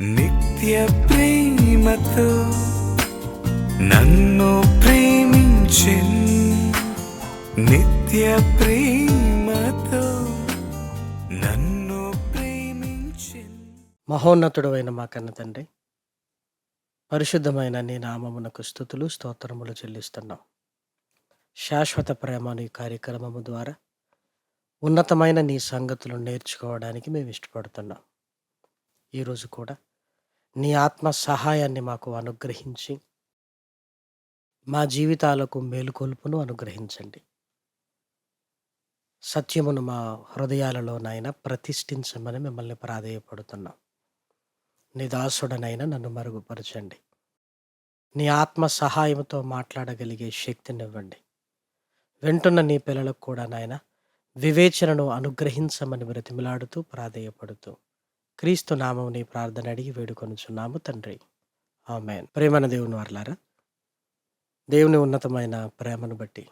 నిత్య ప్రేమతో నన్ను ప్రేమించిన్ నిత్య ప్రేమతో నన్ను ప్రేమించిన్ మహోన్నతుడైన మా కన్న తండ్రి పరిశుద్ధమైన నీ నామమునకు స్థుతులు స్తోత్రములు చెల్లిస్తున్నాం. శాశ్వత ప్రేమ నీ కార్యక్రమము ద్వారా ఉన్నతమైన నీ సంగతులు నేర్చుకోవడానికి మేము ఇష్టపడుతున్నాం. ఈరోజు కూడా నీ ఆత్మ సహాయాన్ని మాకు అనుగ్రహించి మా జీవితాలకు మేలుకొల్పును అనుగ్రహించండి. సత్యమును మా హృదయాలలోనైనా ప్రతిష్ఠించమని మిమ్మల్ని ప్రాధేయపడుతున్నాం. నీ దాసుడనైనా నన్ను మరుగుపరచండి. నీ ఆత్మ సహాయంతో మాట్లాడగలిగే శక్తినివ్వండి. వింటున్న నీ పిల్లలకు కూడా నాయన వివేచనను అనుగ్రహించమని బ్రతిమిలాడుతూ ప్రాధేయపడుతూ క్రీస్తు నామం ప్రార్థన అడిగి వేడుకొనుచున్నాము తండ్రి. ఆమెన్. ప్రేమన దేవుని వర్లారా దేవుని ఉన్నతమైన ప్రేమను బట్టి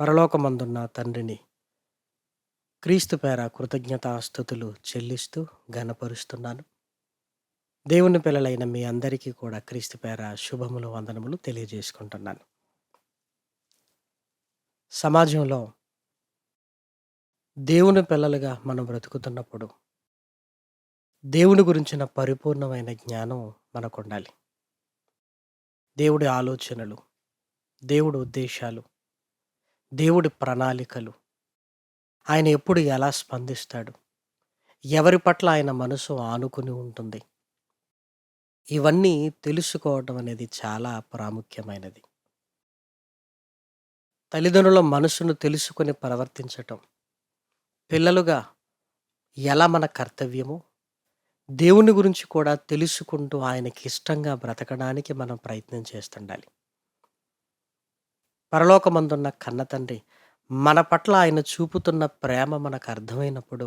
పరలోకమందున్న తండ్రిని క్రీస్తు పేర కృతజ్ఞతాస్థుతులు చెల్లిస్తూ ఘనపరుస్తున్నాను. దేవుని పిల్లలైన మీ అందరికీ కూడా క్రీస్తు పేర శుభములు వందనములు తెలియజేసుకుంటున్నాను. సమాజంలో దేవుని పిల్లలుగా మనం బ్రతుకుతున్నప్పుడు దేవుని గురించిన పరిపూర్ణమైన జ్ఞానం మనకు ఉండాలి దేవుడి ఆలోచనలు దేవుడి ఉద్దేశాలు దేవుడి ప్రణాళికలు. ఆయన ఎప్పుడు ఎలా స్పందిస్తాడు? ఎవరి పట్ల ఆయన మనసు ఆనుకుని ఉంటుంది? ఇవన్నీ తెలుసుకోవటం అనేది చాలా ప్రాముఖ్యమైనది. తల్లిదండ్రుల మనసును తెలుసుకొని ప్రవర్తించటం. పిల్లలుగా ఎలా మన కర్తవ్యమో? దేవుని గురించి కూడా తెలుసుకుంటూ ఆయనకి ఇష్టంగా బ్రతకడానికి మనం ప్రయత్నం చేస్తుండాలి. పరలోకమందున్న కన్న తండ్రి మన పట్ల ఆయన చూపుతున్న ప్రేమ మనకు అర్థమైనప్పుడు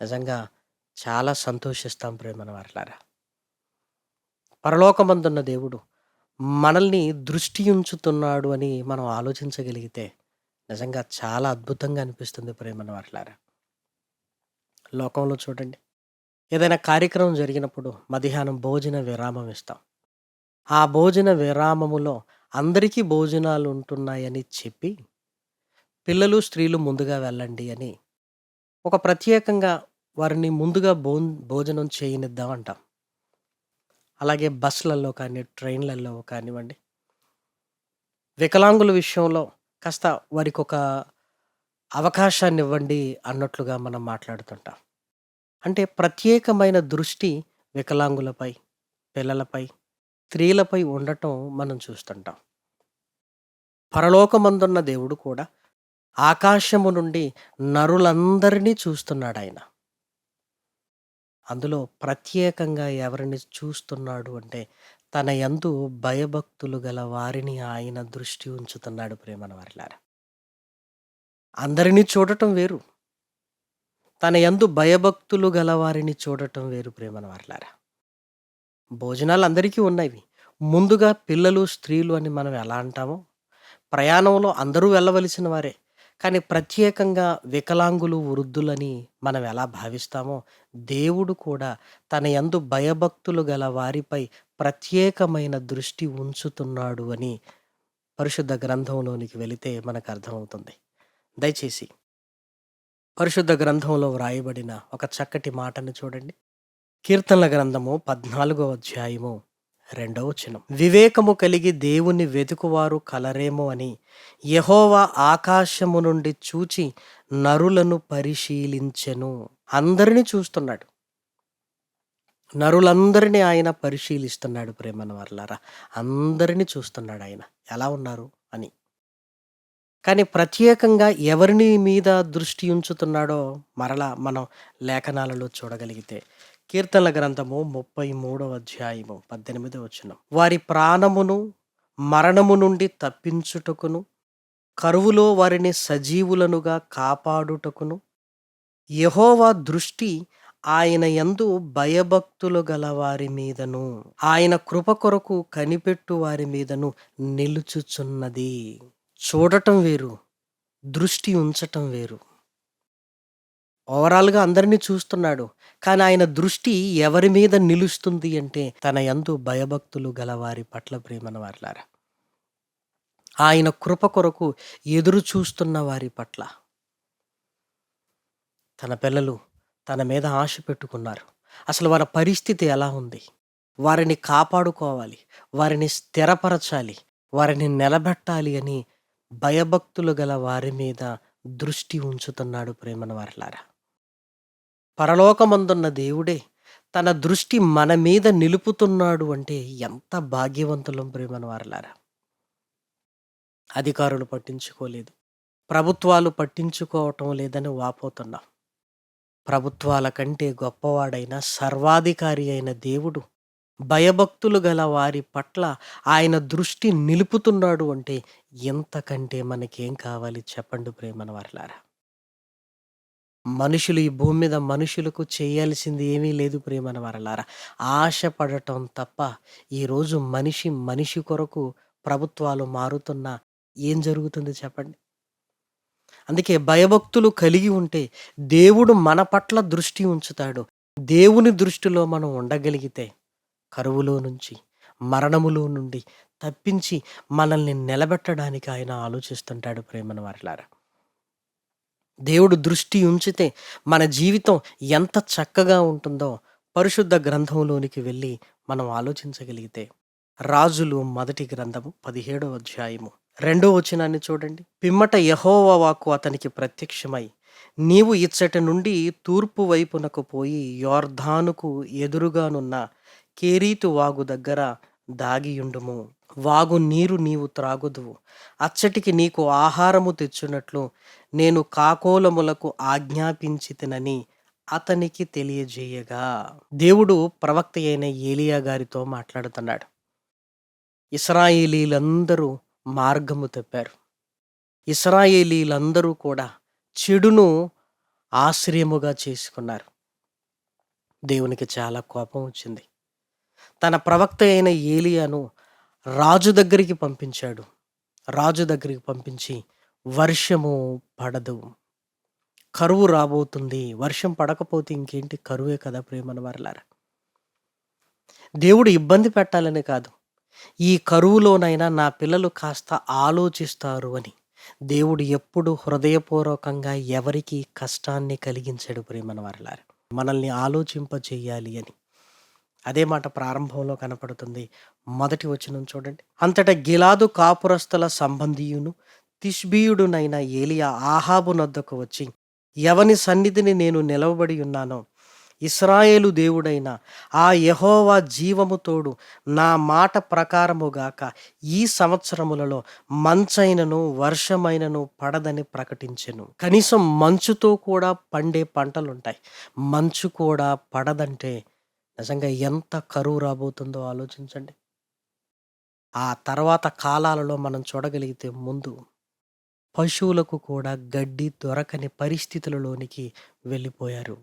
నిజంగా చాలా సంతోషిస్తాం ప్రేమను వారిలారా పరలోకమందున్న దేవుడు మనల్ని దృష్టి ఉంచుతున్నాడు అని మనం ఆలోచించగలిగితే నిజంగా చాలా అద్భుతంగా అనిపిస్తుంది ప్రేమను వారిలారా లోకంలో చూడండి ఏదైనా కార్యక్రమం జరిగినప్పుడు మధ్యాహ్నం భోజన విరామం ఇస్తాం. ఆ భోజన విరామములో అందరికీ భోజనాలు ఉంటున్నాయని చెప్పి పిల్లలు స్త్రీలు ముందుగా వెళ్ళండి అని ఒక ప్రత్యేకంగా వారిని ముందుగా భో భోజనం చేయనిద్దాం అంటాం అలాగే బస్సులలో కానీ ట్రైన్లలో కానివ్వండి. వికలాంగుల విషయంలో కాస్త వారికి ఒక అవకాశాన్ని ఇవ్వండి అన్నట్లుగా మనం మాట్లాడుతుంటాం. అంటే ప్రత్యేకమైన దృష్టి వికలాంగులపై పిల్లలపై స్త్రీలపై ఉండటం మనం చూస్తుంటాం. పరలోకమందున్న దేవుడు కూడా ఆకాశము నుండి నరులందరినీ చూస్తున్నాడు ఆయన అందులో ప్రత్యేకంగా ఎవరిని చూస్తున్నాడు అంటే తన యందు భయభక్తులు గల వారిని ఆయన దృష్టి ఉంచుతున్నాడు ప్రేమన వారిలారా అందరినీ చూడటం వేరు. తన యందు భయభక్తులు గల వారిని చూడటం వేరు ప్రేమన వారిలారా భోజనాలు అందరికీ ఉన్నవి. ముందుగా పిల్లలు స్త్రీలు అని మనం ఎలా అంటామో ప్రయాణంలో అందరూ వెళ్ళవలసిన వారే. కానీ ప్రత్యేకంగా వికలాంగులు వృద్ధులని మనం ఎలా భావిస్తామో దేవుడు కూడా తన యందు భయభక్తులు గల వారిపై ప్రత్యేకమైన దృష్టి ఉంచుతున్నాడు అని పరిశుద్ధ గ్రంథంలోనికి వెళితే మనకు అర్థమవుతుంది. దయచేసి పరిశుద్ధ గ్రంథంలో వ్రాయబడిన ఒక చక్కటి మాటను చూడండి. కీర్తనల గ్రంథము పద్నాలుగో అధ్యాయము రెండవ వచనం. వివేకము కలిగి దేవుని వెతుకువారు కలరేమో అని యహోవా ఆకాశము నుండి చూచి నరులను పరిశీలించెను. అందరినీ చూస్తున్నాడు. నరులందరినీ ఆయన పరిశీలిస్తున్నాడు ప్రేమన వర్లారా అందరినీ చూస్తున్నాడు ఆయన. ఎలా ఉన్నారు? కానీ ప్రత్యేకంగా ఎవరిని మీద దృష్టి ఉంచుతున్నాడో మరలా మనం లేఖనాలలో చూడగలిగితే కీర్తనల గ్రంథము ముప్పై మూడవ అధ్యాయము పద్దెనిమిది వచ్చిన వారి ప్రాణమును మరణము నుండి తప్పించుటకును కరువులో వారిని సజీవులనుగా కాపాడుటకును యహోవా దృష్టి ఆయన యందు భయభక్తులు గల వారి మీదను ఆయన కృప కొరకు కనిపెట్టు వారి మీదను నిలుచుచున్నది. చూడటం వేరు దృష్టి ఉంచటం వేరు ఓవరాల్‌గా అందరిని చూస్తున్నాడు. కానీ ఆయన దృష్టి ఎవరి మీద నిలుస్తుంది అంటే తన ఎందు భయభక్తులు గల వారి పట్ల ప్రేమన వారిలారా ఆయన కృప కొరకు ఎదురు చూస్తున్న వారి పట్ల. తన పిల్లలు తన మీద ఆశ పెట్టుకున్నారు. అసలు వారి పరిస్థితి ఎలా ఉంది? వారిని కాపాడుకోవాలి. వారిని స్థిరపరచాలి. వారిని నిలబెట్టాలి అని భయభక్తులు గల వారి మీద దృష్టి ఉంచుతున్నాడు ప్రేమను వారలారా. పరలోకమందున్న దేవుడే తన దృష్టి మన మీద నిలుపుతున్నాడు అంటే ఎంత భాగ్యవంతులం ప్రేమను వారలారా. అధికారులు పట్టించుకోలేదు. ప్రభుత్వాలు పట్టించుకోవటం లేదని వాపోతున్నాం. ప్రభుత్వాల కంటే గొప్పవాడైన సర్వాధికారి అయిన దేవుడు భయభక్తులు గల వారి పట్ల ఆయన దృష్టి నిలుపుతున్నాడు అంటే ఎంతకంటే మనకేం కావాలి చెప్పండి ప్రేమన వారిలారా మనుషులు ఈ భూమి మీద మనుషులకు చేయాల్సింది ఏమీ లేదు ప్రేమన వారలారా. ఆశ పడటం తప్ప ఈరోజు మనిషి మనిషి కొరకు ప్రభుత్వాలు మారుతున్నా ఏం జరుగుతుంది చెప్పండి? అందుకే భయభక్తులు కలిగి ఉంటే దేవుడు మన పట్ల దృష్టి ఉంచుతాడు. దేవుని దృష్టిలో మనం ఉండగలిగితే కరువులో నుంచి, మరణములో నుండి తప్పించి మనల్ని నిలబెట్టడానికి ఆయన ఆలోచిస్తుంటాడు ప్రేమను వారిలారా దేవుడు దృష్టి ఉంచితే మన జీవితం ఎంత చక్కగా ఉంటుందో పరిశుద్ధ గ్రంథంలోనికి వెళ్ళి మనం ఆలోచించగలిగితే రాజులు మొదటి గ్రంథము పదిహేడవ అధ్యాయము రెండో వచనాన్ని చూడండి. పిమ్మట యెహోవా వాక్కు అతనికి ప్రత్యక్షమై నీవు ఇచ్చటి నుండి తూర్పు వైపునకు పోయి యోర్ధానుకు ఎదురుగానున్న కేరీతు వాగు దగ్గర దాగియుండుము. వాగు నీరు నీవు త్రాగుదువు. అచ్చటికి నీకు ఆహారము తెచ్చునట్లు నేను కాకోలములకు ఆజ్ఞాపించితినని అతనికి తెలియజేయగా దేవుడు ప్రవక్త అయిన ఏలియా గారితో మాట్లాడుతున్నాడు. ఇస్రాయేలీలందరూ మార్గము తప్పారు. ఇస్రాయేలీలందరూ కూడా చెడును ఆశ్రయముగా చేసుకున్నారు. దేవునికి చాలా కోపం వచ్చింది. తన ప్రవక్త అయిన ఏలియాను రాజు దగ్గరికి పంపించాడు. రాజు దగ్గరికి పంపించి వర్షము పడదు. కరువు రాబోతుంది. వర్షం పడకపోతే ఇంకేంటి కరువే కదా ప్రేమను వారిలారా దేవుడు ఇబ్బంది పెట్టాలని కాదు. ఈ కరువులోనైనా నా పిల్లలు కాస్త ఆలోచిస్తారు అని. దేవుడు ఎప్పుడు హృదయపూర్వకంగా ఎవరికీ కష్టాన్ని కలిగించడు ప్రేమను వారిలారా మనల్ని ఆలోచింపచేయాలి అని. అదే మాట ప్రారంభంలో కనపడుతుంది. మొదటి వచనం చూడండి. అంతటా గిలాదు కాపురస్తుల సంబంధీయును తిష్బీయుడునైన ఏలియా ఆహాబు నద్దకు వచ్చి ఎవని సన్నిధిని నేను నిలవబడి ఉన్నానో ఇస్రాయేలు దేవుడైన ఆ యహోవా జీవము తోడు నా మాట ప్రకారముగాక ఈ సంవత్సరములలో మంచైనను వర్షమైనను పడదని ప్రకటించెను. కనీసం మంచుతో కూడా పండే పంటలుంటాయి. మంచు కూడా పడదంటే నిజంగా ఎంత కరువు రాబోతుందో ఆలోచించండి. ఆ తర్వాత కాలాలలో మనం చూడగలిగితే ముందు పశువులకు కూడా గడ్డి దొరకని పరిస్థితులలోనికి వెళ్ళిపోయారు.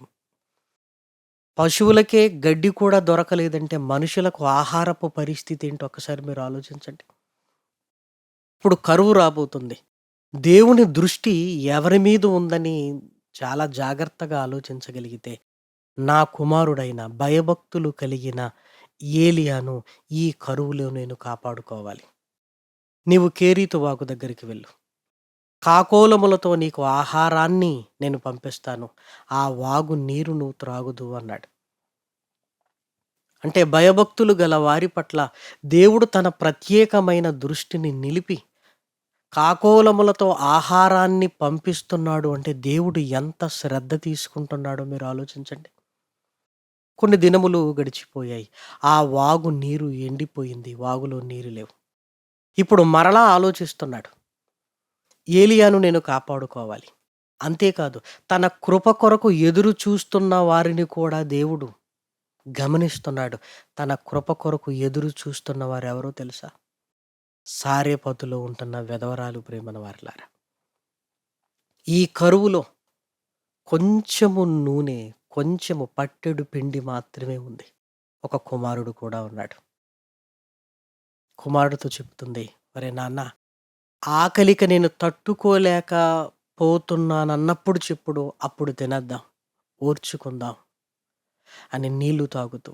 పశువులకే గడ్డి కూడా దొరకలేదంటే మనుషులకు ఆహారపు పరిస్థితి ఏంటో ఒక్కసారి మీరు ఆలోచించండి. ఇప్పుడు కరువు రాబోతుంది. దేవుని దృష్టి ఎవరి మీద ఉందని చాలా జాగ్రత్తగా ఆలోచించగలిగితే నా కుమారుడైన భయభక్తులు కలిగిన ఏలియాను ఈ కరువులో నేను కాపాడుకోవాలి. నీవు కేరీతు వాగు దగ్గరికి వెళ్ళు. కాకోలములతో నీకు ఆహారాన్ని నేను పంపిస్తాను. ఆ వాగు నీరు నువ్వు అన్నాడు. అంటే భయభక్తులు గల వారి పట్ల దేవుడు తన ప్రత్యేకమైన దృష్టిని నిలిపి కాకోలములతో ఆహారాన్ని పంపిస్తున్నాడు అంటే దేవుడు ఎంత శ్రద్ధ తీసుకుంటున్నాడో మీరు ఆలోచించండి. కొన్ని దినములు గడిచిపోయాయి. ఆ వాగు నీరు ఎండిపోయింది. వాగులో నీరు లేవు. ఇప్పుడు మరలా ఆలోచిస్తున్నాడు. ఏలియాను నేను కాపాడుకోవాలి. అంతేకాదు తన కృప కొరకు ఎదురు చూస్తున్న వారిని కూడా దేవుడు గమనిస్తున్నాడు. తన కృప కొరకు ఎదురు చూస్తున్న వారెవరో తెలుసా? సారేపతులో ఉంటున్న వెధవరాలు ప్రేమన వారలారా. ఈ కరువులో కొంచెము నూనె, కొంచెము పట్టెడు పిండి మాత్రమే ఉంది. ఒక కుమారుడు కూడా ఉన్నాడు. కుమారుడితో చెప్తుంది, "ఒరేయ్ నాన్న ఆకలిక నేను తట్టుకోలేక పోతున్నానన్నప్పుడు చెప్పుడు. అప్పుడు తినద్దాం ఓర్చుకుందాం అని నీళ్ళు తాగుతూ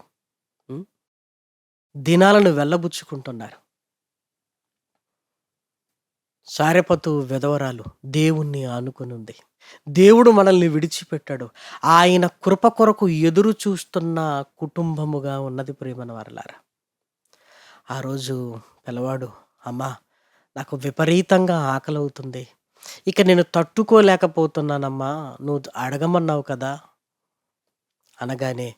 దినాలను వెళ్ళబుచ్చుకుంటున్నారు సారెపతు విధవరాలు దేవుణ్ణి ఆనుకునుంది దేవుడు మనల్ని విడిచిపెట్టాడు. ఆయన కృప కొరకు ఎదురు చూస్తున్న కుటుంబముగా ఉన్నది ప్రేమన వరలారా. ఆ రోజు పిల్లవాడు అమ్మా నాకు విపరీతంగా ఆకలి అవుతుంది ఇక నేను తట్టుకోలేకపోతున్నానమ్మా. నువ్వు అడగమన్నావు కదా? అనగానే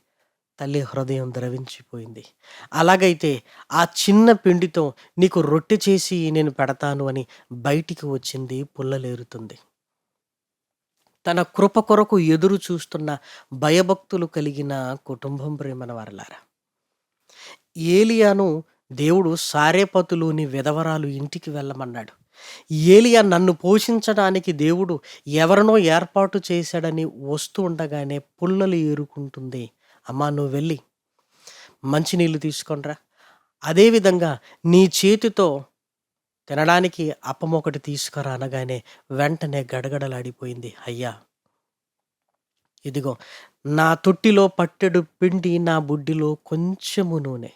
తల్లి హృదయం ద్రవించిపోయింది. అలాగైతే ఆ చిన్న పిండితో నీకు రొట్టె చేసి నేను పెడతాను అని బయటికి వచ్చింది పుల్లలేరుతుంది. తన కృప కొరకు ఎదురు చూస్తున్న భయభక్తులు కలిగిన కుటుంబం ప్రేమన వారలారా. ఏలియాను దేవుడు సారేపతులోని విధవరాలు ఇంటికి వెళ్ళమన్నాడు. ఏలియా నన్ను పోషించడానికి దేవుడు ఎవరినో ఏర్పాటు చేశాడని వస్తూ ఉండగానే పుల్లలు ఏరుకుంటుంది. అమ్మా నువ్వు వెళ్ళి మంచినీళ్ళు తీసుకొనిరా. అదేవిధంగా నీ చేతితో తినడానికి అప్పం ఒకటి తీసుకురా అనగానే వెంటనే గడగడలాడిపోయింది. అయ్యా! ఇదిగో నా తొట్టిలో పట్టెడు పిండి నా బుడ్డిలో కొంచెము నూనె.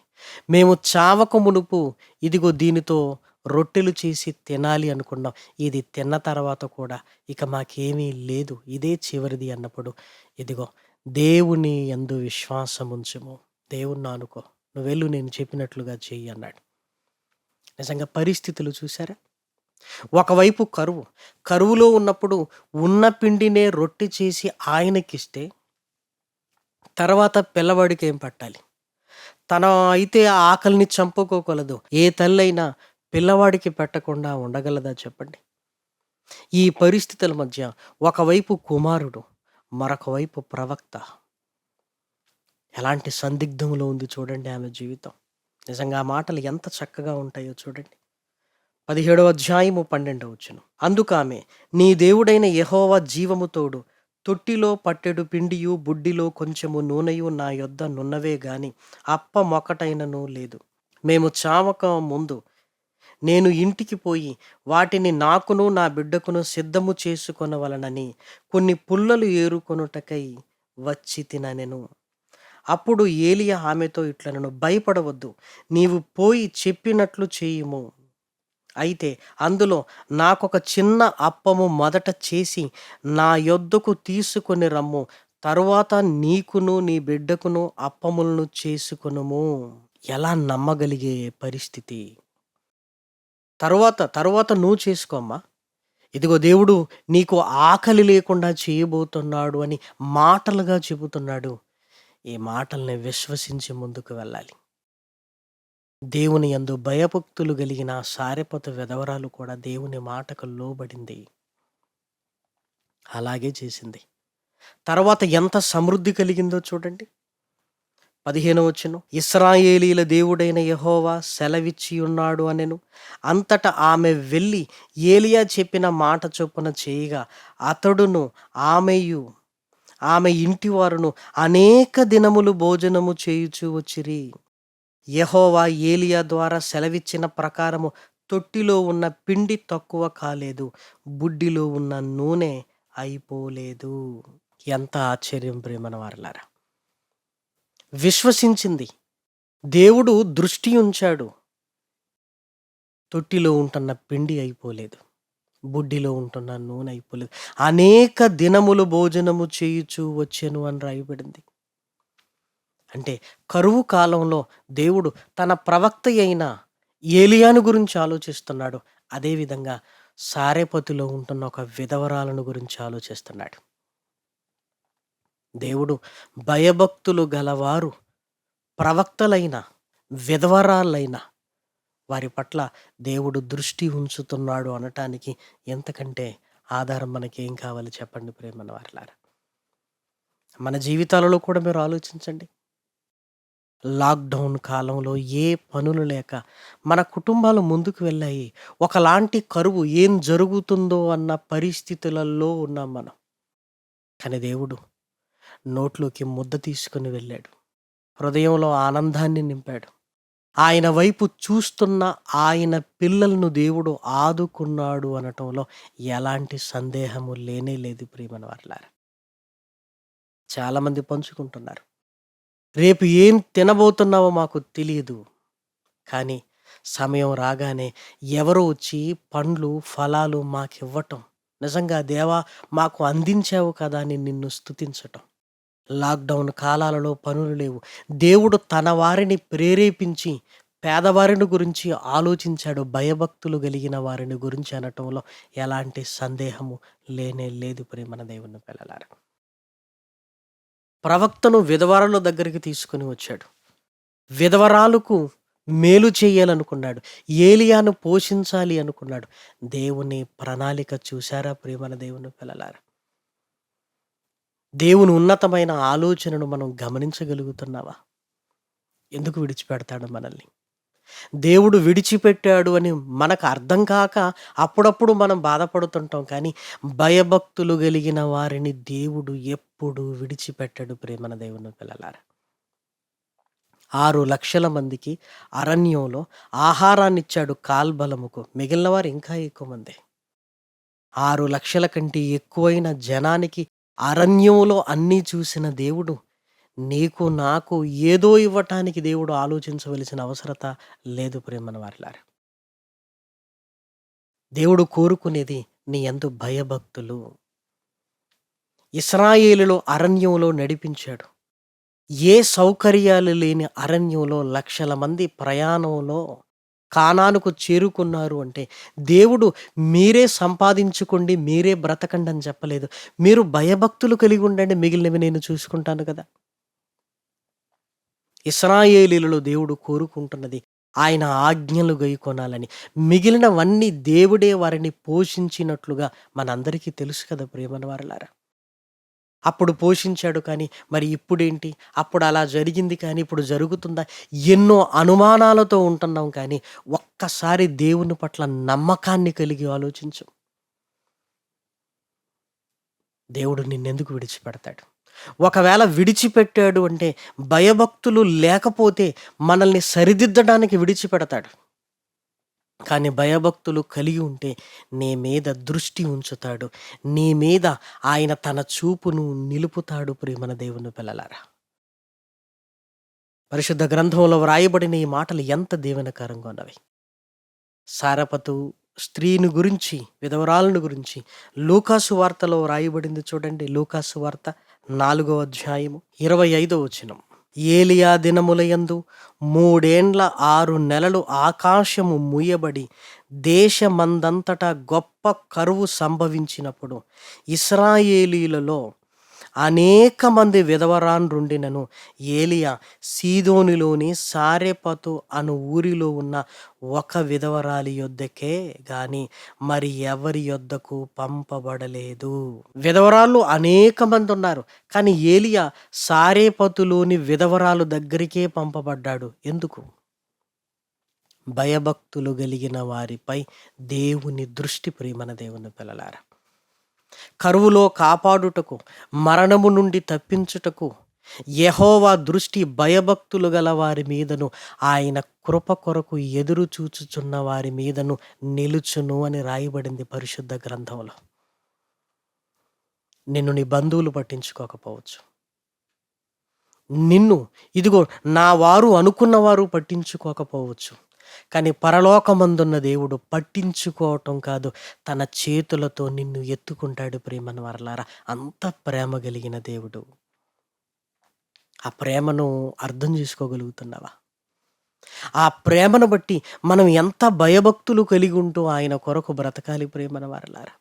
మేము చావక మునుపు ఇదిగో దీనితో రొట్టెలు చేసి తినాలి అనుకున్నాం. ఇది తిన్న తర్వాత కూడా ఇక మాకేమీ లేదు. ఇదే చివరిది అన్నప్పుడు ఇదిగో దేవుని ఎందు విశ్వాసం ఉంచము దేవుణ్ణి అనుకో నువ్వు వెళ్ళు నేను చెప్పినట్లుగా చెయ్యి అన్నాడు. నిజంగా పరిస్థితులు చూసారా ఒకవైపు కరువు కరువులో ఉన్నప్పుడు ఉన్న పిండినే రొట్టె చేసి ఆయనకిస్తే తర్వాత పిల్లవాడికి ఏం పట్టాలి? తన అయితే ఆ ఆకలిని చంపుకోగలదు. ఏ తల్లైనా పిల్లవాడికి పెట్టకుండా ఉండగలదా చెప్పండి? ఈ పరిస్థితుల మధ్య ఒకవైపు కుమారుడు మరొక వైపు ప్రవక్త. ఎలాంటి సందిగ్ధంలో ఉంది చూడండి ఆమె జీవితం. నిజంగా ఆ మాటలు ఎంత చక్కగా ఉంటాయో చూడండి. పదిహేడవ అధ్యాయము పన్నెండవ వచ్చును అందుకామె నీ దేవుడైన యహోవ జీవము తోడు తొట్టిలో పట్టెడు పిండియు బుడ్డిలో కొంచెము నూనెయు నా యొద్ద నున్నవే గాని అప్ప మొక్కటైనను లేదు. మేము చావక ముందు నేను ఇంటికి పోయి వాటిని నాకును నా బిడ్డకును సిద్ధము చేసుకొనవలనని కొన్ని పుల్లలు ఏరుకొనుటకై వచ్చి తిననెను. అప్పుడు ఏలియా ఆమెతో ఇట్లనను భయపడవద్దు నీవు పోయి చెప్పినట్లు చేయుము. అయితే అందులో నాకొక చిన్న అప్పము మొదట చేసి నా యొద్దకు తీసుకొని రమ్ము తరువాత నీకును నీ బిడ్డకును అప్పములను చేసుకునుము. ఎలా నమ్మగలిగే పరిస్థితి? తరువాత తరువాత నువ్వు చేసుకోమ్మా ఇదిగో దేవుడు నీకు ఆకలి లేకుండా చేయబోతున్నాడు అని మాటలుగా చెబుతున్నాడు. ఈ మాటల్ని విశ్వసించి ముందుకు వెళ్ళాలి. దేవుని యందు భయభక్తులు కలిగిన సారెపత విధవరాలు కూడా దేవుని మాటకు లోబడింది. అలాగే చేసింది. తర్వాత ఎంత సమృద్ధి కలిగిందో చూడండి. పదిహేను వచ్చును ఇస్రాయేలీల దేవుడైన యహోవా సెలవిచ్చి ఉన్నాడు అనెను. అంతటా ఆమె వెళ్ళి ఏలియా చెప్పిన మాట చొప్పున చేయగా అతడును ఆమెయు ఆమె ఇంటి వారును అనేక దినములు భోజనము చేయుచూ వచ్చిరి. యహోవా ఏలియా ద్వారా సెలవిచ్చిన ప్రకారము తొట్టిలో ఉన్న పిండి తక్కువ కాలేదు బుడ్డిలో ఉన్న నూనె అయిపోలేదు. ఎంత ఆశ్చర్యం ప్రేమన వారలారా. విశ్వసించింది. దేవుడు దృష్టి ఉంచాడు. తొట్టిలో ఉంటున్న పిండి అయిపోలేదు. బుడ్డిలో ఉంటున్న నూనె అయిపోలేదు. అనేక దినములు భోజనము చేయుచు వచ్చాను అని రాయబడింది. అంటే కరువు కాలంలో దేవుడు తన ప్రవక్త అయిన ఏలియాను గురించి ఆలోచిస్తున్నాడు. అదేవిధంగా సారేపతిలో ఉంటున్న ఒక విధవరాలను గురించి ఆలోచిస్తున్నాడు. దేవుడు భయభక్తులు గలవారు ప్రవక్తలైన విధవరాలైన వారి పట్ల దేవుడు దృష్టి ఉంచుతున్నాడు అనటానికి ఎంతకంటే ఆధారం మనకేం కావాలి చెప్పండి ప్రేమన వారిలారా? మన జీవితాలలో కూడా మీరు ఆలోచించండి. లాక్డౌన్ కాలంలో ఏ పనులు లేక మన కుటుంబాలు ముందుకు వెళ్ళాయి. ఒకలాంటి కరువు ఏం జరుగుతుందో అన్న పరిస్థితులలో ఉన్నాం మనం. కానీ దేవుడు నోట్లోకి ముద్ద తీసుకుని వెళ్ళాడు. హృదయంలో ఆనందాన్ని నింపాడు. ఆయన వైపు చూస్తున్న ఆయన పిల్లలను దేవుడు ఆదుకున్నాడు అనటంలో ఎలాంటి సందేహము లేనే లేదు ప్రియమని వారిలారా చాలామంది పంచుకుంటున్నారు. రేపు ఏం తినబోతున్నావో మాకు తెలియదు కానీ సమయం రాగానే ఎవరో వచ్చి పండ్లు, ఫలాలు మాకివ్వటం, నిజంగా దేవా! మాకు అందించావు కదా! అని నిన్ను స్తుతించటం. లాక్‌డౌన్ కాలాలలో పనులు లేవు. దేవుడు తన వారిని ప్రేరేపించి పేదవారిని గురించి ఆలోచించాడు. భయభక్తులు కలిగిన వారిని గురించి అనటంలో ఎలాంటి సందేహము లేనే లేదు ప్రేమన దేవుని పిల్లలారా. ప్రవక్తను విధవరాల దగ్గరికి తీసుకొని వచ్చాడు. విధవరాలకు మేలు చేయాలనుకున్నాడు. ఏలియాను పోషించాలి అనుకున్నాడు. దేవుని ప్రణాళిక చూశారా ప్రేమల దేవుని పిల్లలారా? దేవుని ఉన్నతమైన ఆలోచనను మనం గమనించగలుగుతున్నావా ఎందుకు విడిచిపెడతాడు మనల్ని? దేవుడు విడిచిపెట్టాడు అని మనకు అర్థం కాక అప్పుడప్పుడు మనం బాధపడుతుంటాం. కానీ భయభక్తులు కలిగిన వారిని దేవుడు ఎప్పుడు విడిచిపెట్టడు ప్రేమన దేవుని పిల్లలారా. 6,00,000 మందికి అరణ్యంలో ఆహారాన్నిచ్చాడు కాల్బలముకు. మిగిలిన వారు ఇంకా ఎక్కువ మంది ఆరు లక్షల కంటే ఎక్కువైన జనానికి అరణ్యంలో అన్నీ చూసిన దేవుడు నీకు, నాకు ఏదో ఇవ్వటానికి దేవుడు ఆలోచించవలసిన అవసరత లేదు ప్రేమన వారిలారు దేవుడు కోరుకునేది నీ ఎందు భయభక్తులు. ఇస్రాయేలులో అరణ్యంలో నడిపించాడు. ఏ సౌకర్యాలు లేని అరణ్యంలో లక్షల మంది ప్రయాణంలో కానానుకు చేరుకున్నారు అంటే దేవుడు మీరే సంపాదించుకోండి, మీరే బ్రతకండి అని చెప్పలేదు. మీరు భయభక్తులు కలిగి ఉండండి మిగిలినవి నేను చూసుకుంటాను కదా! ఇస్రాయేలీలలో దేవుడు కోరుకుంటున్నది ఆయన ఆజ్ఞలు గైకొనాలని. మిగిలినవన్నీ దేవుడే వారిని పోషించినట్లుగా మనందరికీ తెలుసు కదా ప్రేమని వారలారా. అప్పుడు పోషించాడు కానీ మరి ఇప్పుడేంటి? అప్పుడు అలా జరిగింది కానీ ఇప్పుడు జరుగుతుందా? ఎన్నో అనుమానాలతో ఉంటున్నాం కానీ ఒక్కసారి దేవుని పట్ల నమ్మకాన్ని కలిగి ఆలోచించు. దేవుడు నిన్నెందుకు విడిచిపెడతాడు? ఒకవేళ విడిచిపెట్టాడు అంటే భయభక్తులు లేకపోతే మనల్ని సరిదిద్దడానికి విడిచిపెడతాడు. కానీ భయభక్తులు కలిగి ఉంటే నీ మీద దృష్టి ఉంచుతాడు. నీ మీద ఆయన తన చూపును నిలుపుతాడు ప్రియమైన దేవుని పిల్లలారా. పరిశుద్ధ గ్రంథంలో వ్రాయబడిన ఈ మాటలు ఎంత దీవెనకరంగా ఉన్నవి. సారపతు స్త్రీని గురించి, విధవరాలను గురించి లూకాసు వార్తలో వ్రాయబడింది చూడండి. లూకాసు వార్త నాలుగో అధ్యాయము 25వ వచనం. ఏలియా దినములయందు మూడేండ్ల ఆరు నెలలు ఆకాశము మూయబడి దేశమందంతటా గొప్ప కరువు సంభవించినప్పుడు ఇస్రాయేలీలలో అనేక మంది విధవరాండ్రుండినను ఏలియా సీదోనిలోని సారెపతు అను ఊరిలో ఉన్న ఒక విధవరాలి యొద్దకే గాని మరి ఎవరి యొద్దకు పంపబడలేదు. విధవరాళ్ళు అనేక మంది ఉన్నారు. కానీ ఏలియా సారేపతులోని విధవరాలు దగ్గరికే పంపబడ్డాడు. ఎందుకు? భయభక్తులు కలిగిన వారిపై దేవుని దృష్టి ప్రియమన దేవుని పిల్లలారా. కరువులో కాపాడుటకు, మరణము నుండి తప్పించుటకు యహోవా దృష్టి భయభక్తులు గల వారి మీదను, ఆయన కృప కొరకు ఎదురు చూచుచున్న వారి మీదను నిలుచును అని రాయబడింది పరిశుద్ధ గ్రంథంలో. నిన్ను నీ బంధువులు పట్టించుకోకపోవచ్చు. నిన్ను ఇదిగో నా వారు అనుకున్న వారు పట్టించుకోకపోవచ్చు. కానీ పరలోకమందున్న దేవుడు పట్టించుకోవటం కాదు తన చేతులతో నిన్ను ఎత్తుకుంటాడు ప్రేమను వరలారా అంత ప్రేమ కలిగిన దేవుడు. ఆ ప్రేమను అర్థం చేసుకోగలుగుతున్నావా? ఆ ప్రేమను బట్టి మనం ఎంత భయభక్తులు కలిగి ఉంటూ ఆయన కొరకు బ్రతకాలి ప్రియమైన వారలారా.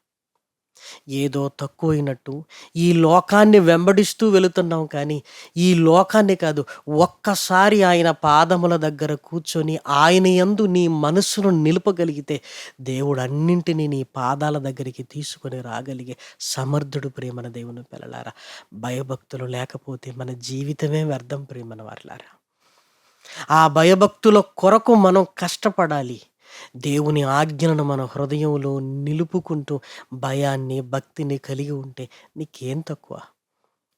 ఏదో తక్కువైనట్టు ఈ లోకాన్ని వెంబడిస్తూ వెళుతున్నాం కానీ ఈ లోకాన్ని కాదు ఒక్కసారి ఆయన పాదముల దగ్గర కూర్చొని ఆయన యందు నీ మనసును నిలుపగలిగితే దేవుడు అన్నింటినీ నీ పాదాల దగ్గరికి తీసుకొని రాగలిగే సమర్థుడు ప్రేమన దేవుని పిల్లలారా. భయభక్తులు లేకపోతే మన జీవితమే వ్యర్థం ప్రేమన వారలారా. ఆ భయభక్తుల కొరకు మనం కష్టపడాలి. దేవుని ఆజ్ఞలను మన హృదయంలో నిలుపుకుంటూ భయాన్ని, భక్తిని కలిగి ఉంటే నీకేం తక్కువ?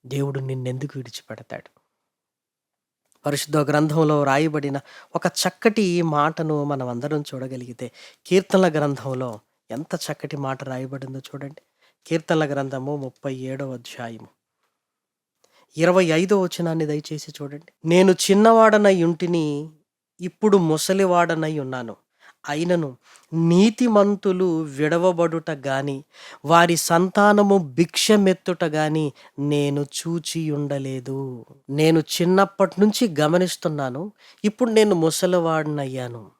దేవుడు నిన్నెందుకు విడిచిపెడతాడు? పరిశుద్ధ గ్రంథంలో రాయబడిన ఒక చక్కటి మాటను మనం అందరం చూడగలిగితే కీర్తనల గ్రంథంలో ఎంత చక్కటి మాట రాయబడిందో చూడండి. కీర్తనల గ్రంథము 37వ అధ్యాయము ఇరవై ఐదో వచనాన్ని దయచేసి చూడండి నేను చిన్నవాడనై ఇంటిని ఇప్పుడు ముసలివాడనై ఉన్నాను అయినను నీతిమంతులు విడవబడుట గాని వారి సంతానము భిక్షమెత్తుట గాని నేను చూచి ఉండలేదు నేను చిన్నప్పటి నుంచి గమనిస్తున్నాను ఇప్పుడు నేను ముసలివాడినయ్యాను.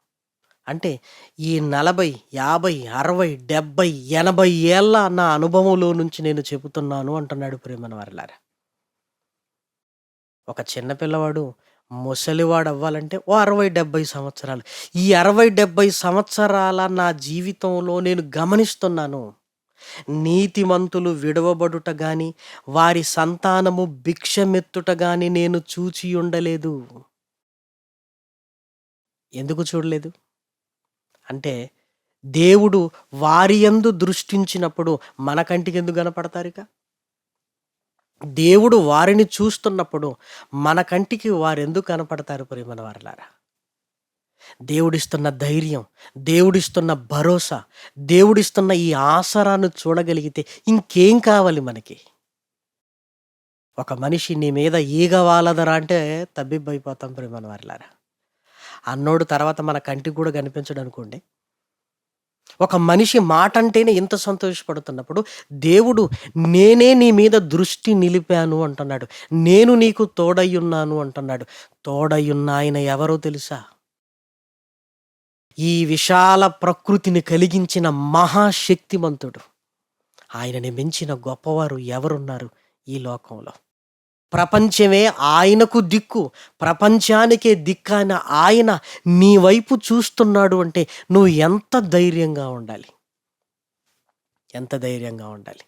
అంటే ఈ నలభై యాభై అరవై డెబ్బై ఎనభై ఏళ్ళ నా అనుభవంలో నుంచి నేను చెబుతున్నాను అంటున్నాడు ప్రేమన వారిలారా ఒక చిన్న పిల్లవాడు ముసలివాడు అవ్వాలంటే ఓ అరవై డెబ్బై సంవత్సరాలు. ఈ అరవై డెబ్బై సంవత్సరాల నా జీవితంలో నేను గమనిస్తున్నాను. నీతిమంతులు విడవబడుట గాని వారి సంతానము భిక్షమెత్తుట గాని నేను చూచి ఉండలేదు. ఎందుకు చూడలేదు? అంటే దేవుడు వారి ఎందు దృష్టించినప్పుడు మన కంటికి ఎందుకు కనపడతారు ఇక దేవుడు వారిని చూస్తున్నప్పుడు మన కంటికి వారెందుకు కనపడతారు ప్రేమన వారలారా? దేవుడిస్తున్న ధైర్యం దేవుడిస్తున్న భరోసా దేవుడిస్తున్న ఈ ఆసరాను చూడగలిగితే ఇంకేం కావాలి మనకి? ఒక మనిషి నీ మీద ఈగ వాలదరా అంటే తబ్బిబ్బైపోతాం ప్రేమన వారిలారా? అన్నోడు తర్వాత మన కంటికి కూడా కనిపించడు అనుకోండి. ఒక మనిషి మాట అంటేనే ఇంత సంతోషపడుతున్నప్పుడు దేవుడు నేనే నీ మీద దృష్టి నిలిపాను అంటున్నాడు. నేను నీకు తోడయ్యున్నాను అంటున్నాడు. తోడయ్యున్న ఆయన ఎవరో తెలుసా? ఈ విశాల ప్రకృతిని కలిగించిన మహాశక్తిమంతుడు. ఆయనని మించిన గొప్పవారు ఎవరున్నారు ఈ లోకంలో? ప్రపంచమే ఆయనకు దిక్కు. ప్రపంచానికే దిక్కైన ఆయన నీ వైపు చూస్తున్నాడు అంటే నువ్వు ఎంత ధైర్యంగా ఉండాలి? ఎంత ధైర్యంగా ఉండాలి?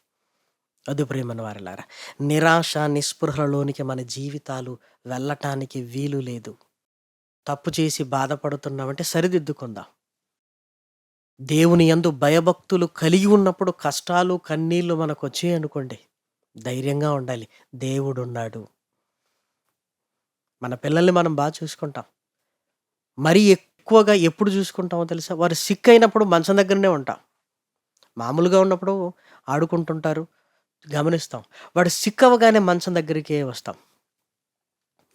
అది ప్రేమను వారిలారా నిరాశ నిస్పృహలలోనికి మన జీవితాలు వెళ్ళటానికి వీలు లేదు. తప్పు చేసి బాధపడుతున్నామంటే సరిదిద్దుకుందాం. దేవుని యందు భయభక్తులు కలిగి ఉన్నప్పుడు కష్టాలు కన్నీళ్ళు మనకు వచ్చాయి అనుకోండి ధైర్యంగా ఉండాలి. దేవుడున్నాడు. మన పిల్లల్ని మనం బాగా చూసుకుంటాం. మరీ ఎక్కువగా ఎప్పుడు చూసుకుంటామో తెలుసా? వారు సిక్ అయినప్పుడు మంచం దగ్గరనే ఉంటాం. మామూలుగా ఉన్నప్పుడు ఆడుకుంటుంటారు గమనిస్తాం. వాడు సిక్ అవ్వగానే మంచం దగ్గరికే వస్తాం.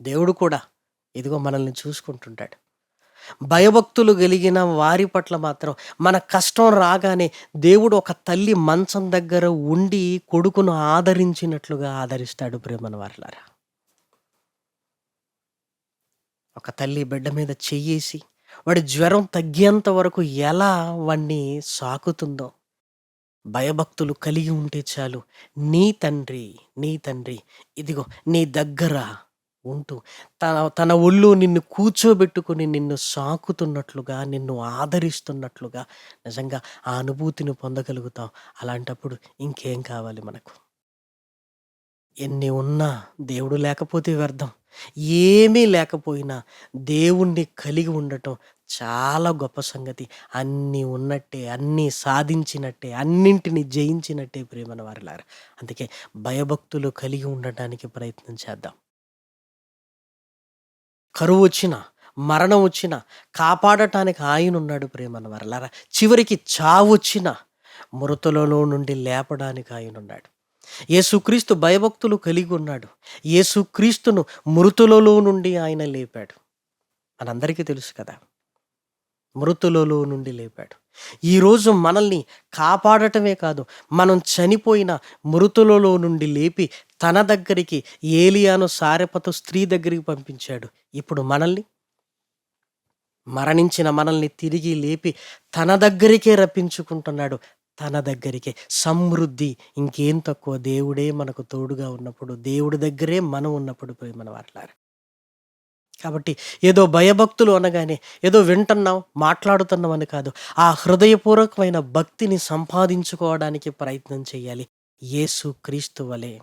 దేవుడు కూడా ఇదిగో మనల్ని చూసుకుంటుంటాడు. భయభక్తులు కలిగిన వారి పట్ల మాత్రం మన కష్టం రాగానే దేవుడు ఒక తల్లి మంచం దగ్గర ఉండి కొడుకును ఆదరించినట్లుగా ఆదరిస్తాడు ప్రేమను వారిలారా. ఒక తల్లి బిడ్డ మీద చెయ్యేసి వాడి జ్వరం తగ్గేంత వరకు ఎలా వాణ్ణి సాకుతుందో భయభక్తులు కలిగి ఉంటే చాలు నీ తండ్రి నీ తండ్రి ఇదిగో నీ దగ్గర ఉంటూ తన తన ఒళ్ళు నిన్ను కూర్చోబెట్టుకొని నిన్ను సాకుతున్నట్లుగా నిన్ను ఆదరిస్తున్నట్లుగా నిజంగా ఆ అనుభూతిని పొందగలుగుతాం. అలాంటప్పుడు ఇంకేం కావాలి మనకు? ఎన్ని ఉన్నా దేవుడు లేకపోతే వ్యర్థం. ఏమీ లేకపోయినా దేవుణ్ణి కలిగి ఉండటం చాలా గొప్ప సంగతి. అన్నీ ఉన్నట్టే అన్నీ సాధించినట్టే అన్నింటిని జయించినట్టే ప్రేమన వారిలారు. అందుకే భయభక్తులు కలిగి ఉండటానికి ప్రయత్నం చేద్దాం. కరువు వచ్చిన మరణం వచ్చిన కాపాడటానికి ఆయన ఉన్నాడు ప్రేమను వరలారా చివరికి చావొచ్చిన మృతులలో నుండి లేపడానికి ఆయన ఉన్నాడు యేసుక్రీస్తు భయభక్తులు కలిగి ఉన్నాడు యేసుక్రీస్తును మృతులలో నుండి ఆయన లేపాడు. మనందరికీ తెలుసు కదా మృతులలో నుండి లేపాడు. ఈరోజు మనల్ని కాపాడటమే కాదు మనం చనిపోయిన మృతులలో నుండి లేపి తన దగ్గరికి ఏలియాను సారెపతు స్త్రీ దగ్గరికి పంపించాడు. ఇప్పుడు మనల్ని మరణించిన మనల్ని తిరిగి లేపి తన దగ్గరికే రప్పించుకుంటున్నాడు. తన దగ్గరికే. సమృద్ధి ఇంకేం తక్కువ. దేవుడే మనకు తోడుగా ఉన్నప్పుడు దేవుడి దగ్గరే మనం ఉన్నప్పుడు పోయి మన వారిలారు. కాబట్టి ఏదో భయభక్తులు అనగానే ఏదో వింటున్నాం మాట్లాడుతున్నాం అని కాదు ఆ హృదయపూర్వకమైన భక్తిని సంపాదించుకోవడానికి ప్రయత్నం చేయాలి. యేసు క్రీస్తు వలె.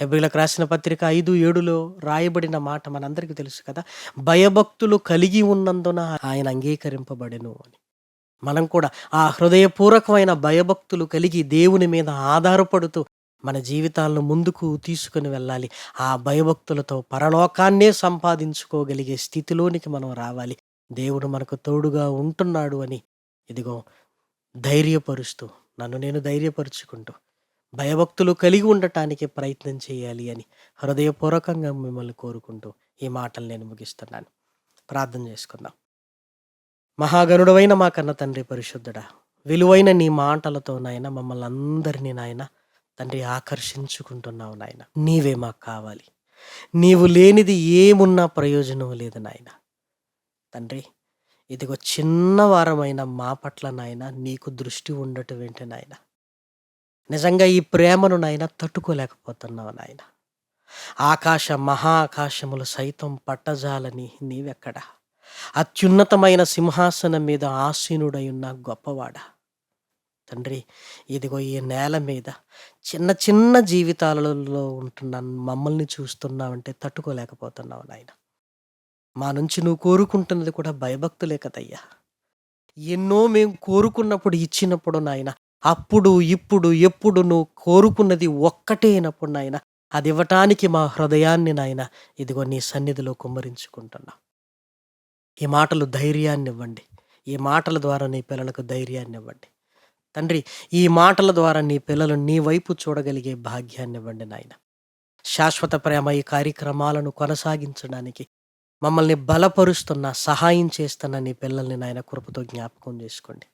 హెబ్రిలకు రాసిన పత్రిక ఐదు ఏడులో రాయబడిన మాట మనందరికీ తెలుసు కదా? భయభక్తులు కలిగి ఉన్నందున ఆయన అంగీకరింపబడెను అని. మనం కూడా ఆ హృదయపూర్వకమైన భయభక్తులు కలిగి దేవుని మీద ఆధారపడుతూ మన జీవితాలను ముందుకు తీసుకుని వెళ్ళాలి. ఆ భయభక్తులతో పరలోకాన్నే సంపాదించుకోగలిగే స్థితిలోనికి మనం రావాలి. దేవుడు మనకు తోడుగా ఉంటున్నాడు అని ఇదిగో ధైర్యపరుస్తూ నన్ను నేను ధైర్యపరుచుకుంటూ భయభక్తులు కలిగి ఉండటానికి ప్రయత్నం చేయాలి అని హృదయపూర్వకంగా మిమ్మల్ని కోరుకుంటూ ఈ మాటలు నేను ముగిస్తున్నాను. ప్రార్థన చేసుకుందాం. మహాగనుడవైన మా కన్న తండ్రి పరిశుద్ధుడా విలువైన నీ మాటలతో నాయన మమ్మల్ని అందరినీ నాయన తండ్రి ఆకర్షించుకుంటున్నావు నాయన. నీవే మాకు కావాలి. నీవు లేనిది ఏమున్నా ప్రయోజనం లేదు నాయన. తండ్రి ఇదిగో చిన్న వారమైన మా పట్ల నాయన నీకు దృష్టి ఉండటం ఏంటి నాయన? నిజంగా ఈ ప్రేమను నాయన తట్టుకోలేకపోతున్నావు నాయన. ఆకాశ మహా ఆకాశములు సైతం పట్టజాలని నీవెక్కడ? అత్యున్నతమైన సింహాసనం మీద ఆసీనుడై ఉన్న గొప్పవాడ. తండ్రి ఇదిగో ఈ నేల మీద చిన్న చిన్న జీవితాలలో ఉంటున్న మమ్మల్ని చూస్తున్నావంటే తట్టుకోలేకపోతున్నావు నాయన. మా నుంచి నువ్వు కోరుకుంటున్నది కూడా భయభక్తులే కదయ్యా. ఎన్నో మేము కోరుకున్నప్పుడు ఇచ్చినప్పుడు నాయన అప్పుడు ఇప్పుడు ఎప్పుడు నువ్వు కోరుకున్నది ఒక్కటే అయినప్పుడు నాయన. అది ఇవ్వటానికి మా హృదయాన్ని నాయన. ఇదిగో నీ సన్నిధిలో కుమ్మరించుకుంటున్నా. ఈ మాటలు ధైర్యాన్ని ఇవ్వండి. ఈ మాటల ద్వారా నీ పిల్లలకు ధైర్యాన్ని ఇవ్వండి. తండ్రి ఈ మాటల ద్వారా నీ పిల్లలు నీ వైపు చూడగలిగే భాగ్యాన్ని ఇవ్వండి నాయన. శాశ్వత ప్రేమ ఈ కార్యక్రమాలను కొనసాగించడానికి మమ్మల్ని బలపరుస్తున్న సహాయం చేస్తున్న నీ పిల్లల్ని నాయన కృపతో జ్ఞాపకం చేసుకోండి.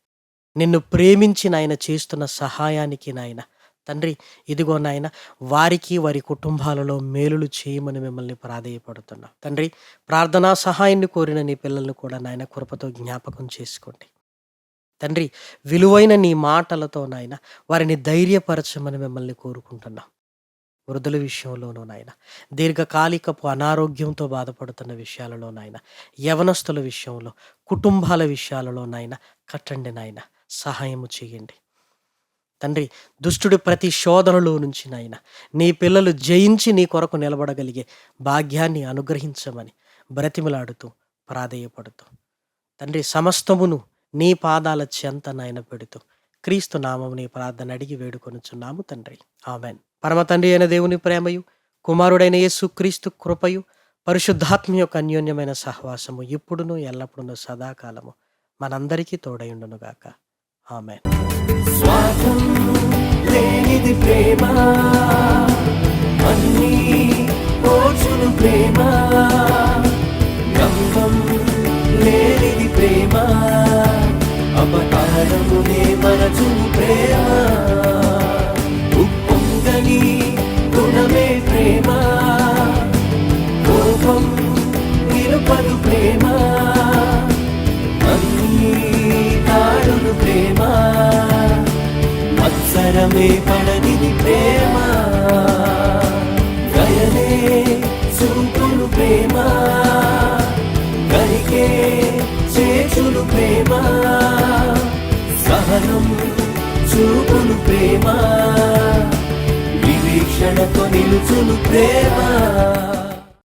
నిన్ను ప్రేమించి నాయన చేస్తున్న సహాయానికి నాయన. తండ్రి ఇదిగో నాయన వారికి వారి కుటుంబాలలో మేలులు చేయమని మిమ్మల్ని ప్రాధేయపడుతున్నా. తండ్రి ప్రార్థనా సహాయాన్ని కోరిన నీ పిల్లలను కూడా నాయన కృపతో జ్ఞాపకం చేసుకోండి. తండ్రి విలువైన నీ మాటలతో నాయన వారిని ధైర్యపరచమని మిమ్మల్ని కోరుకుంటున్నాం. వృద్ధుల విషయంలోనూ నాయన దీర్ఘకాలికపు అనారోగ్యంతో బాధపడుతున్న విషయాలలో నాయన యవనస్తుల విషయంలో కుటుంబాల విషయాలలో నాయన కట్టండి నాయన. సహాయము చేయండి. తండ్రి దుష్టుడి ప్రతి శోధనలో నుంచి నాయన నీ పిల్లలు జయించి నీ కొరకు నిలబడగలిగే భాగ్యాన్ని అనుగ్రహించమని బ్రతిమలాడుతూ ప్రాధేయపడుతూ. తండ్రి సమస్తమును నీ పాదాల చెంత నాయన పెడుతూ క్రీస్తు నామముని నీ ప్రార్థన అడిగి వేడుకొనుచున్నాము తండ్రి. ఆమెన్. పరమ తండ్రి అయిన దేవుని ప్రేమయు కుమారుడైన యేసు క్రీస్తు కృపయు పరిశుద్ధాత్మ యొక్క అన్యోన్యమైన సహవాసము ఇప్పుడును ఎల్లప్పుడూ సదాకాలము మనందరికీ తోడయుండునుగాక ఆమె లేనిది ప్రేమ అన్నీ ఓర్చును ప్రేమ. గంగం లేనిది ప్రేమ అపకారమునే మరచును ప్రేమ. ఉప్పొంగని గుణమే ప్రేమ కోపం నిలుపదు ప్రేమ. అన్నీ తాడును ప్రేమ. మత్సరమే పడనిది ప్రేమ. గయనే చూపును ప్రేమ. గరికే చేచును ప్రేమ. సహనం చూపును ప్రేమ. నిరీక్షణతో నిలుచును ప్రేమ.